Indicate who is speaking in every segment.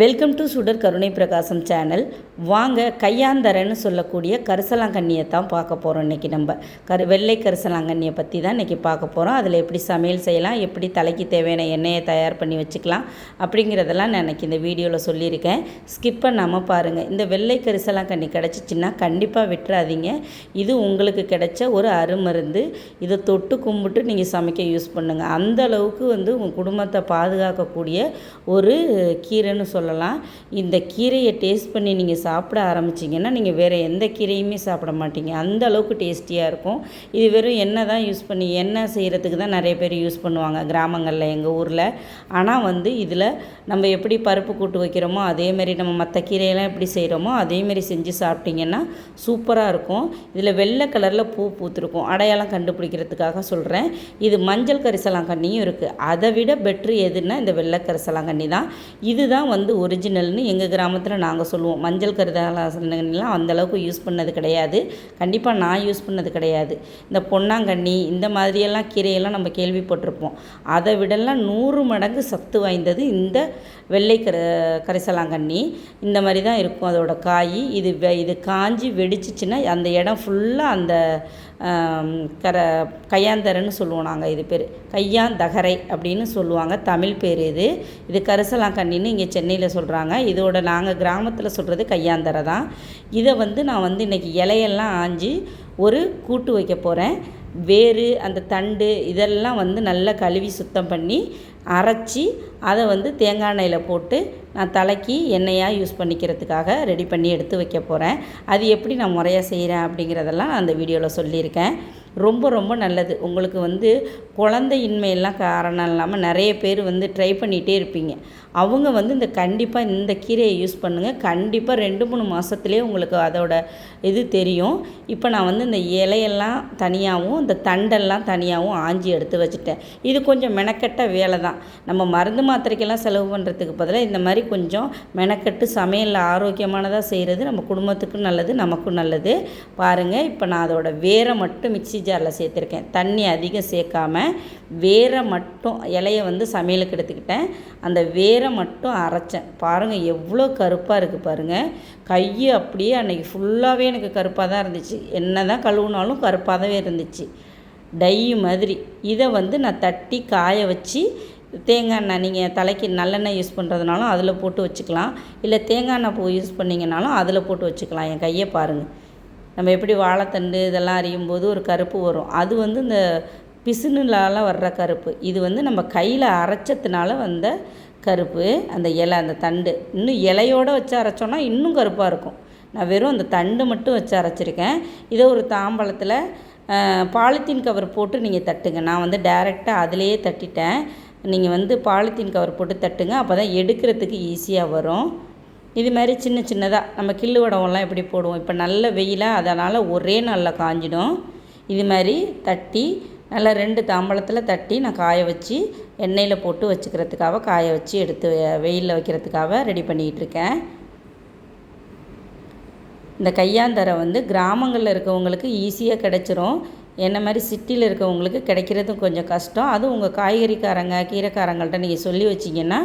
Speaker 1: Welcome to சுடர் கருணை பிரகாசம் சேனல் வாங்க கையாந்தரன்னு சொல்லக்கூடிய கரிசலாங்கண்ணியை தான் பார்க்க போகிறோம் இன்றைக்கி நம்ம. கரு வெள்ளை கரிசலாங்கண்ணியை பற்றி தான் இன்றைக்கி பார்க்க போகிறோம் அதில் எப்படி சமையல் செய்யலாம் எப்படி தலைக்கு தேவையான எண்ணெயை தயார் பண்ணி வச்சுக்கலாம் அப்படிங்கிறதெல்லாம் நான் இன்றைக்கி இந்த வீடியோவில் சொல்லியிருக்கேன். ஸ்கிப் பண்ணாமல் பாருங்கள் இந்த வெள்ளை கரிசலாங்கண்ணி கிடச்சிச்சின்னா கண்டிப்பாக விட்டுறாதீங்க. இது உங்களுக்கு கிடைச்ச ஒரு அருமருந்து. இதை தொட்டு கும்பிட்டு நீங்கள் சமைக்க யூஸ் பண்ணுங்கள் அந்த அளவுக்கு வந்து உங்கள் குடும்பத்தை பாதுகாக்கக்கூடிய ஒரு கீரைன்னு சொல்லலாம். இந்த கீரையை டேஸ்ட் பண்ணி நீங்கள் சாப்பிட ஆரம்பிச்சிங்கன்னா நீங்கள் வேறு எந்த கீரையுமே சாப்பிட மாட்டீங்க. அந்த அளவுக்கு டேஸ்டியாக இருக்கும். இது வெறும் எண்ணெய் தான் யூஸ் பண்ணி எண்ணெய் செய்கிறதுக்கு தான் நிறைய பேர் யூஸ் பண்ணுவாங்க கிராமங்களில் எங்கள் ஊரில். ஆனால் வந்து இதில் நம்ம எப்படி பருப்பு கூட்டு வைக்கிறோமோ அதேமாரி நம்ம மற்ற கீரையெல்லாம் எப்படி செய்கிறோமோ அதேமாரி செஞ்சு சாப்பிட்டிங்கன்னா சூப்பராக இருக்கும். இதில் வெள்ளை கலரில் பூ பூத்துருக்கும். அடையாளம் கண்டுபிடிக்கிறதுக்காக சொல்கிறேன் இது மஞ்சள் கரிசலாங்கண்ணியும் இருக்குது அதை விட பெட்ரு எதுன்னா இந்த வெள்ளை கரிசலாங்கண்ணி தான். இதுதான் வந்து ஒரிஜினல்னு எங்கள் கிராமத்தில் நாங்கள் சொல்லுவோம். மஞ்சள் கரிசலாங்கண்ணிலாம் அந்தளவுக்கு யூஸ் பண்ணது கிடையாது. கண்டிப்பாக நான் யூஸ் பண்ணது கிடையாது. இந்த பொன்னாங்கண்ணி இந்த மாதிரியெல்லாம் கீரையெல்லாம் நம்ம கேள்விப்பட்டிருப்போம். அதை விடலாம் நூறு மடங்கு சத்து வாய்ந்தது இந்த வெள்ளை கர கரிசலாங்கண்ணி. இந்த மாதிரி தான் இருக்கும் அதோட காய். இது வெ இது காஞ்சி வெடிச்சிச்சின்னா அந்த இடம் ஃபுல்லாக அந்த கர கையாந்தரன்னு சொல்லுவோம் நாங்கள் இது பேர். கையாந்தகரை அப்படின்னு சொல்லுவாங்க தமிழ் பேர் இது. இது கரிசலாங்கண்ணின்னு இங்கே சென்னையில் சொல்கிறாங்க இதோட நாங்கள் கிராமத்தில் சொல்கிறது கையாந்தரை தான். இதை வந்து நான் வந்து இன்றைக்கி இலையெல்லாம் ஆஞ்சி ஒரு கூட்டு வைக்க போகிறேன் வேறு அந்த தண்டு இதெல்லாம் வந்து நல்லா கழுவி சுத்தம் பண்ணி அரைச்சி அதை வந்து தேங்காய் எண்ணெயில் போட்டு நான் தலைக்கு எண்ணெயாக யூஸ் பண்ணிக்கிறதுக்காக ரெடி பண்ணி எடுத்து வைக்க போகிறேன் அது எப்படி நான் முறையாக செய்கிறேன் அப்படிங்கிறதெல்லாம் நான் அந்த வீடியோவில் சொல்லியிருக்கேன். ரொம்ப ரொம்ப நல்லது. உங்களுக்கு வந்து குழந்தையின்மையெல்லாம் காரணம் இல்லாமல் நிறைய பேர் வந்து ட்ரை பண்ணிகிட்டே இருப்பீங்க. அவங்க வந்து இந்த கண்டிப்பாக இந்த கீரையை யூஸ் பண்ணுங்கள் கண்டிப்பாக ரெண்டு மூணு மாதத்துலேயே உங்களுக்கு அதோட இது தெரியும். இப்போ நான் வந்து இந்த இலையெல்லாம் தனியாகவும் இந்த தண்டெல்லாம் தனியாகவும் ஆஞ்சி எடுத்து வச்சுட்டேன். இது கொஞ்சம் மெனக்கெட்ட வேலை தான் நம்ம மருந்து மாத்திரைக்கெல்லாம் செலவு பண்ணுறதுக்கு பதிலாக இந்த மாதிரி கொஞ்சம் மெனக்கட்டு சமையலில் ஆரோக்கியமானதாக செய்கிறது நம்ம குடும்பத்துக்கும் நல்லது நமக்கும் நல்லது. பாருங்கள் இப்போ நான் அதோட வேரை மட்டும் மிக்ஸி ஜாரில் சேர்த்துருக்கேன். தண்ணி அதிகம் சேர்க்காம வேரை மட்டும் இலையை வந்து சமையலுக்கு எடுத்துக்கிட்டேன். அந்த வேரை மட்டும் அரைச்சேன். பாருங்கள் எவ்வளோ கருப்பாக இருக்குது பாருங்கள் கை அப்படியே அன்றைக்கி ஃபுல்லாகவே எனக்கு கருப்பாக தான் இருந்துச்சு. என்ன தான் கழுவுனாலும் கருப்பாகவே இருந்துச்சு. டை மாதிரி. இதை வந்து நான் தட்டி காய வச்சு தேங்காய் எண்ணெய் நீங்கள் தலைக்கு நல்லெண்ணெய் யூஸ் பண்ணுறதுனாலும் அதில் போட்டு வச்சுக்கலாம். இல்லை தேங்காய் எண்ணெய் பூ யூஸ் பண்ணிங்கனாலும் அதில் போட்டு வச்சுக்கலாம். என் கையை பாருங்கள் நம்ம எப்படி வாழைத்தண்டு இதெல்லாம் அறியும் போது ஒரு கருப்பு வரும். அது வந்து இந்த பிசுனுலால் வர்ற கருப்பு. இது வந்து நம்ம கையில் அரைச்சதுனால வந்த கருப்பு. அந்த இலை அந்த தண்டு. இன்னும் இலையோடு வச்சு அரைச்சோன்னா இன்னும் கருப்பாக இருக்கும். நான் வெறும் அந்த தண்டு மட்டும் வச்சு அரைச்சிருக்கேன். இதை ஒரு தாம்பழத்தில் பாலித்தீன் கவர் போட்டு நீங்கள் தட்டுங்க. நான் வந்து டேரெக்டாக அதிலேயே தட்டிட்டேன். நீங்கள் வந்து பாலித்தீன் கவர் போட்டு தட்டுங்க அப்போ தான் எடுக்கிறதுக்கு ஈஸியாக வரும். இது மாதிரி சின்ன சின்னதாக நம்ம கில்லு வடவெல்லாம் எப்படி போடுவோம்? இப்போ நல்ல வெயிலாக அதனால் ஒரே நாளில் காஞ்சிடும். இது மாதிரி தட்டி நல்லா ரெண்டு தாம்பழத்தில் தட்டி நான் காய வச்சு எண்ணெயில் போட்டு வச்சுக்கிறதுக்காக காய வச்சு எடுத்து வெயிலில் வைக்கிறதுக்காக ரெடி பண்ணிக்கிட்டு இருக்கேன். இந்த கையாந்தரை வந்து கிராமங்களில் இருக்கவங்களுக்கு ஈஸியாக கிடச்சிரும். என்ன மாதிரி சிட்டியில் இருக்கவங்களுக்கு கிடைக்கிறதும் கொஞ்சம் கஷ்டம். அதுவும் உங்கள் காய்கறிக்காரங்க கீரைக்காரங்கள்ட்ட நீங்கள் சொல்லி வச்சிங்கன்னா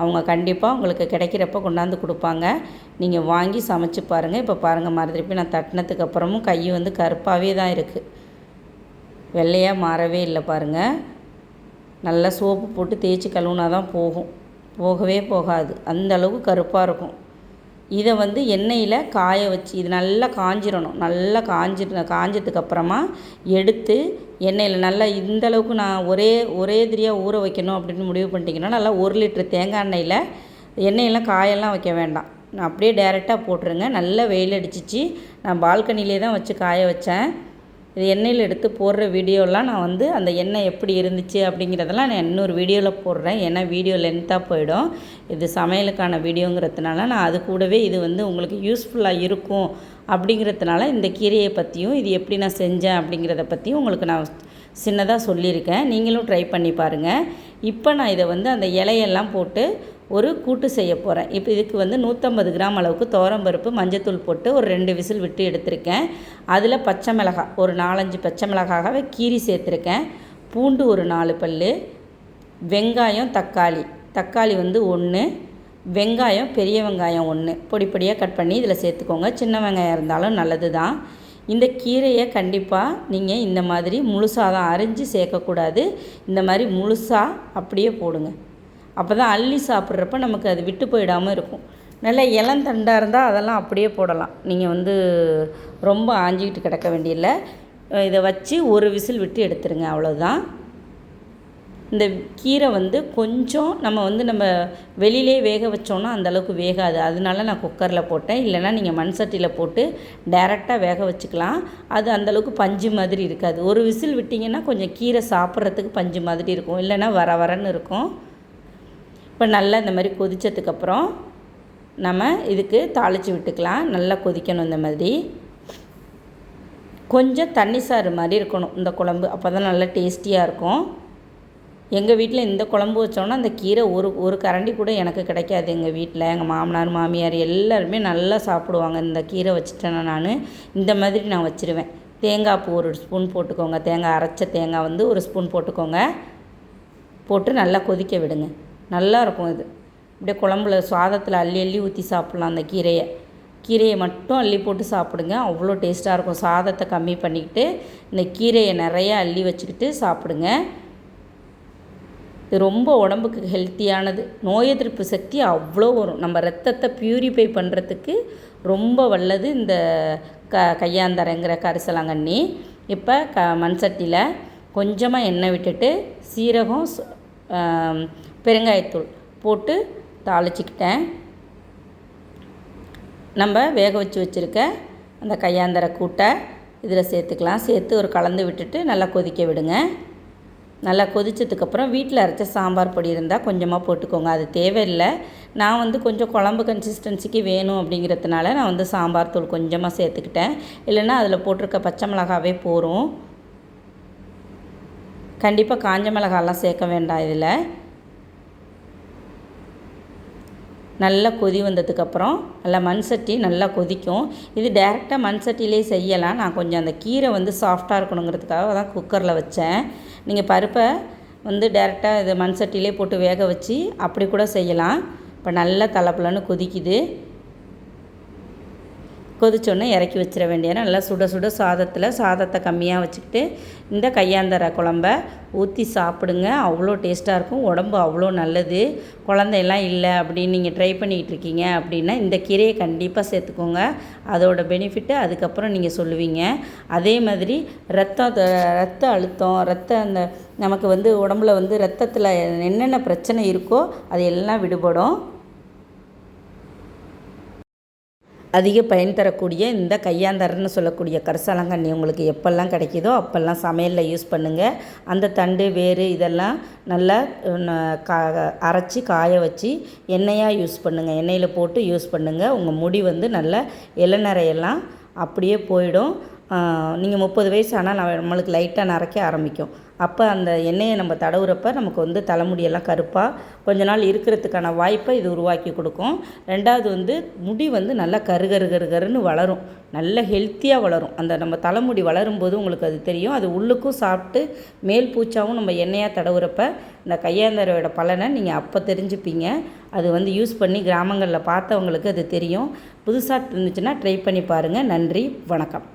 Speaker 1: அவங்க கண்டிப்பாக உங்களுக்கு கிடைக்கிறப்ப கொண்டாந்து கொடுப்பாங்க. நீங்கள் வாங்கி சமைச்சு பாருங்கள் இப்போ பாருங்கள் மறுதிருப்பி நான் தட்டினதுக்கு அப்புறமும் கை வந்து கருப்பாகவே தான் இருக்குது வெள்ளையாக மாறவே இல்லை பாருங்கள் நல்லா சோப்பு போட்டு தேய்ச்சி கழுவுனா தான் போகும். போகவே போகாது. அந்த அளவுக்கு கருப்பாக இருக்கும். இதை வந்து எண்ணெயில் காய வச்சு இது நல்லா காஞ்சிடணும் நல்லா காஞ்சி காஞ்சதுக்கப்புறமா எடுத்து எண்ணெயில் நல்லா இந்த அளவுக்கு நான் ஒரே ஒரே திரியாக ஊற வைக்கணும் அப்படின்னு முடிவு பண்ணிட்டீங்கன்னா நல்லா ஒரு லிட்டர் தேங்காய் எண்ணெயில் எண்ணெயெல்லாம் காயெல்லாம் வைக்க வேண்டாம். நான் அப்படியே டேரெக்டாக போட்டுருங்க. நல்லா வெயில் அடிச்சிச்சு. நான் பால்கனிலே தான் வச்சு காய வச்சேன். இது எண்ணெயில் எடுத்து போடுற வீடியோலாம் நான் வந்து அந்த எண்ணெய் எப்படி இருந்துச்சு அப்படிங்கிறதெல்லாம் நான் இன்னொரு வீடியோவில் போடுறேன். ஏன்னா வீடியோ லென்த்தாக போயிடும். இது சமையலுக்கான வீடியோங்கிறதுனால நான் அது கூடவே இது வந்து உங்களுக்கு யூஸ்ஃபுல்லாக இருக்கும் அப்படிங்கிறதுனால இந்த கீரையை பற்றியும் இது எப்படி நான் செஞ்சேன் அப்படிங்கிறத பற்றியும் உங்களுக்கு நான் சின்னதாக சொல்லியிருக்கேன். நீங்களும் ட்ரை பண்ணி பாருங்கள் இப்போ நான் இதை வந்து அந்த இலையெல்லாம் போட்டு ஒரு கூட்டு செய்ய போகிறேன் இப்போ இதுக்கு வந்து நூற்றம்பது கிராம் அளவுக்கு தோரம்பருப்பு மஞ்சத்தூள் போட்டு ஒரு ரெண்டு விசில் விட்டு எடுத்திருக்கேன். அதில் பச்சை மிளகாய் ஒரு நாலஞ்சு பச்சை மிளகாகவே கீரி சேர்த்துருக்கேன். பூண்டு ஒரு நாலு பல் வெங்காயம் தக்காளி தக்காளி வந்து ஒன்று வெங்காயம் பெரிய வெங்காயம் ஒன்று பொடி பொடியாக கட் பண்ணி இதில் சேர்த்துக்கோங்க. சின்ன வெங்காயம் இருந்தாலும் நல்லது தான் இந்த கீரையை கண்டிப்பாக நீங்கள் இந்த மாதிரி முழுசாக தான் அரிஞ்சு சேர்க்கக்கூடாது. இந்த மாதிரி முழுசாக அப்படியே போடுங்க. அப்போ தான் அள்ளி சாப்பிட்றப்ப நமக்கு அது விட்டு போயிடாமல் இருக்கும். நல்ல இளந்தண்டாக இருந்தால் அதெல்லாம் அப்படியே போடலாம். நீங்கள் வந்து ரொம்ப ஆஞ்சிக்கிட்டு கிடக்க வேண்டியதில்லை இதை வச்சு ஒரு விசில் விட்டு எடுத்துருங்க அவ்வளோதான் இந்த கீரை வந்து கொஞ்சம் நம்ம வந்து நம்ம வெளியிலே வேக வச்சோன்னா அந்தளவுக்கு வேகாது. அதனால நான் குக்கரில் போட்டேன். இல்லைனா நீங்கள் மண் சட்டியில் போட்டு டேரெக்டாக வேக வச்சுக்கலாம். அது அந்தளவுக்கு பஞ்சு மாதிரி இருக்காது. ஒரு விசில் விட்டிங்கன்னா கொஞ்சம் கீரை சாப்பிட்றதுக்கு பஞ்சு மாதிரி இருக்கும். இல்லைன்னா வர வரன்னு இருக்கும். இப்போ நல்லா இந்த மாதிரி கொதித்ததுக்கப்புறம் நம்ம இதுக்கு தாளித்து விட்டுக்கலாம். நல்லா கொதிக்கணும் இந்த மாதிரி. கொஞ்சம் தண்ணி சாறு மாதிரி இருக்கணும் இந்த குழம்பு. அப்போ தான் நல்லா டேஸ்டியாக இருக்கும். எங்கள் வீட்டில் இந்த குழம்பு வச்சோன்னா அந்த கீரை ஒரு ஒரு கரண்டி கூட எனக்கு கிடைக்காது எங்கள் வீட்டில் எங்கள் மாமனார் மாமியார் எல்லாருமே நல்லா சாப்பிடுவாங்க. இந்த கீரை வச்சுட்டேன்னா நான் இந்த மாதிரி நான் வச்சுருவேன். தேங்காய் பூ ஒரு ஸ்பூன் போட்டுக்கோங்க. தேங்காய் அரைச்ச தேங்காய் வந்து ஒரு ஸ்பூன் போட்டுக்கோங்க. போட்டு நல்லா கொதிக்க விடுங்க. நல்லாயிருக்கும் இது. அப்படியே குழம்புல சாதத்தில் அள்ளி அள்ளி ஊற்றி சாப்பிட்லாம் அந்த கீரையை. கீரையை மட்டும் அள்ளி போட்டு சாப்பிடுங்க. அவ்வளோ டேஸ்ட்டாக இருக்கும். சாதத்தை கம்மி பண்ணிக்கிட்டு இந்த கீரையை நிறையா அள்ளி வச்சுக்கிட்டு சாப்பிடுங்க. இது ரொம்ப உடம்புக்கு ஹெல்த்தியானது. நோய் எதிர்ப்பு சக்தி அவ்வளோ வரும். நம்ம ரத்தத்தை ப்யூரிஃபை பண்ணுறதுக்கு ரொம்ப வல்லது இந்த க கையாந்தரங்கிற கரிசலாங்கண்ணி. இப்போ க மண்சட்டியில் கொஞ்சமாக எண்ணெய் விட்டுட்டு சீரகம் பெருங்காயத்தூள் போட்டு தாளிச்சிக்கிட்டேன். நம்ம வேக வச்சு வச்சுருக்க அந்த கையாந்தர கூட்டை இதில் சேர்த்துக்கலாம். சேர்த்து ஒரு கலந்து விட்டுட்டு நல்லா கொதிக்க விடுங்க. நல்லா கொதித்ததுக்கப்புறம் வீட்டில் அரைச்ச சாம்பார் பொடி இருந்தால் கொஞ்சமாக போட்டுக்கோங்க. அது தேவையில்லை. நான் வந்து கொஞ்சம் குழம்பு கன்சிஸ்டன்சிக்கு வேணும் அப்படிங்கிறதுனால நான் வந்து சாம்பார் தூள் கொஞ்சமாக சேர்த்துக்கிட்டேன். இல்லைன்னா அதில் போட்டிருக்க பச்சை மிளகாவே போகும் கண்டிப்பாக காஞ்ச மிளகாலாம் சேர்க்க வேண்டாம் இதில். நல்லா கொதி வந்ததுக்கப்புறம் நல்லா மண் சட்டி நல்லா கொதிக்கும். இது டேரெக்டாக மண் சட்டிலே செய்யலாம். நான் கொஞ்சம் அந்த கீரை வந்து சாஃப்டாக இருக்கணுங்கிறதுக்காக தான் குக்கரில் வச்சேன். நீங்கள் பருப்பை வந்து டேரெக்டாக இது மண் சட்டிலே போட்டு வேக வச்சு அப்படி கூட செய்யலாம். இப்போ நல்லா தலைப்புலன்னு கொதிக்குது. கொதிச்சோடனே இறக்கி வச்சிட வேண்டியது நல்லா சுட சுட சாதத்தில் சாதத்தை கம்மியாக வச்சுக்கிட்டு இந்த கையாந்தர குழம்ப ஊற்றி சாப்பிடுங்க. அவ்வளோ டேஸ்ட்டாக இருக்கும். உடம்பு அவ்வளோ நல்லது. குழந்தையெல்லாம் இல்லை அப்படின்னு நீங்கள் ட்ரை பண்ணிக்கிட்டு இருக்கீங்க அப்படின்னா இந்த கீரையை கண்டிப்பாக சேர்த்துக்கோங்க. அதோட பெனிஃபிட்டு அதுக்கப்புறம் நீங்கள் சொல்லுவீங்க. அதே மாதிரி ரத்தம் ரத்த அழுத்தம் ரத்த அந்த நமக்கு வந்து உடம்புல வந்து ரத்தத்தில் என்னென்ன பிரச்சனை இருக்கோ அது எல்லாம் விடுபடும். அதிக பயன் தரக்கூடிய இந்த கையாந்தரன்னு சொல்லக்கூடிய கரிசலாங்கண்ணி உங்களுக்கு எப்போல்லாம் கிடைக்கிதோ அப்போல்லாம் சமையலில் யூஸ் பண்ணுங்கள் அந்த தண்டு வேர் இதெல்லாம் நல்லா கா அரைச்சி காய வச்சு எண்ணெயாக யூஸ் பண்ணுங்கள் எண்ணெயில் போட்டு யூஸ் பண்ணுங்கள் உங்கள் முடி வந்து நல்ல இளநரையெல்லாம் அப்படியே போயிடும். நீங்கள் முப்பது வயசு ஆனால் நம்மளுக்கு லைட்டாக நரைக்க ஆரம்பிக்கும். அப்போ அந்த எண்ணெயை நம்ம தடவுறப்ப நமக்கு வந்து தலைமுடியெல்லாம் கருப்பாக கொஞ்ச நாள் இருக்கிறதுக்கான வாய்ப்பை இது உருவாக்கி கொடுக்கும். ரெண்டாவது வந்து முடி வந்து நல்லா கரு கரு கரு கருன்னு வளரும். நல்ல ஹெல்த்தியாக வளரும். அந்த நம்ம தலைமுடி வளரும்போது உங்களுக்கு அது தெரியும். அது உள்ளுக்கும் சாப்பிட்டு மேல் பூச்சாவும் நம்ம எண்ணெயாக தடவுறப்ப இந்த கையாந்தரோட பலனை நீங்கள் அப்போ தெரிஞ்சுப்பீங்க. அது வந்து யூஸ் பண்ணி கிராமங்களில் பார்த்தவங்களுக்கு அது தெரியும். புதுசாக இருந்துச்சுன்னா ட்ரை பண்ணி பாருங்கள் நன்றி வணக்கம்.